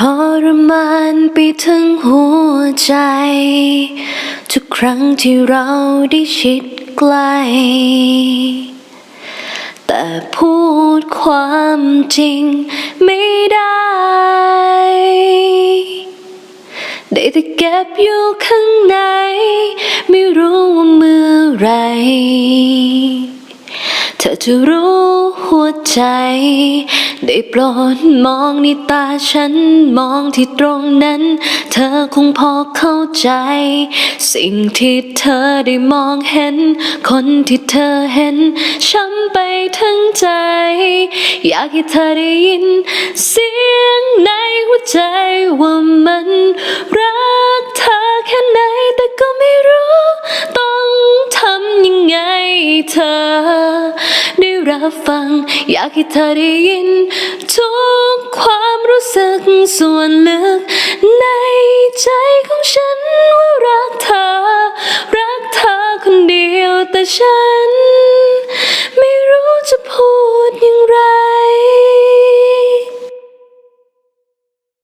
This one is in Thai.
ทรมานไปถึงหัวใจ ทุกครั้งที่เราได้ชิดใกล้แต่พูดความจริงไม่ได้ ได้แต่เก็บอยู่ข้างใน ไม่รู้ว่าเมื่อไหรเธอจะรู้ หัวใจ ได้โปรดมองในตาฉัน มองที่ตรงนั้น เธอคงพอเข้าใจ สิ่งที่เธอได้มองเห็น คนที่เธอเห็น ช้ำไปทั้งใจ อยากให้เธอได้ยิน เสียงในหัวใจว่ามัน รับฟัง อยากให้เธอได้ยิน ทุกความรู้สึกส่วนลึก ในใจของฉันว่ารักเธอ รักเธอคนเดียวแต่ฉัน